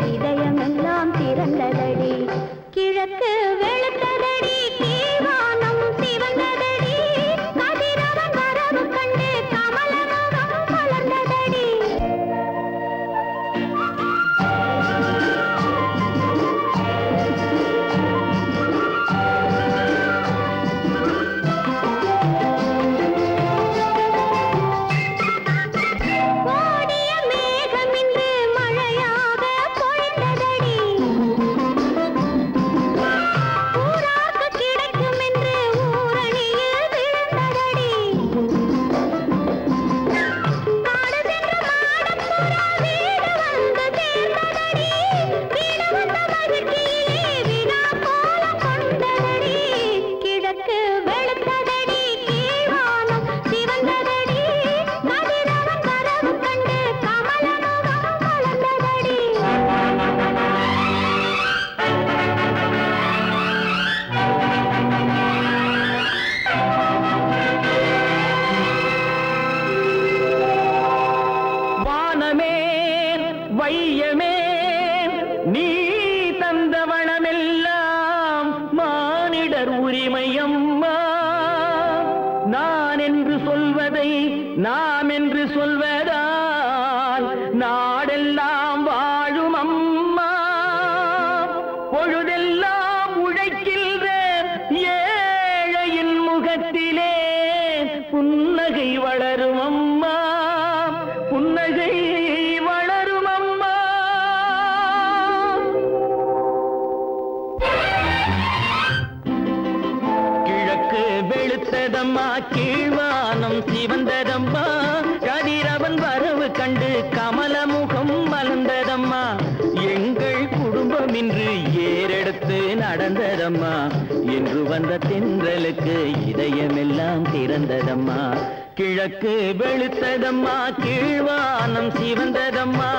హృదయం நீ தந்தவனமெல்லாம் மானிடர் உரிமையம்மா. நான் என்று சொல்வதை நாம் என்று சொல்வதால் நாடெல்லாம் வாழும் அம்மா பொழுதெல்லாம் உழைக்கின்ற ஏழையின் முகத்திலே புன்னகை வளரும்? வெளுத்ததம்மா கீழ்வானம் சிவந்ததம்மா. கதிரவன் வரவு கண்டு கமலமுகம் மலர்ந்ததம்மா. எங்கள் குடும்பம் இன்று ஏறெடுத்து நடந்ததம்மா. என்று வந்த தென்றலுக்கு இதயமெல்லாம் திறந்ததம்மா. கிழக்கு வெளுத்ததம்மா கீழ்வானம் சிவந்ததம்மா.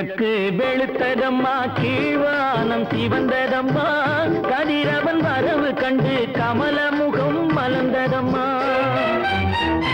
கிழக்கு வெளுத்ததம்மா கீழ்வானம் சிவந்ததம்மா கதிரவன் வரவு கண்டு கமல முகம் மலர்ந்ததம்மா.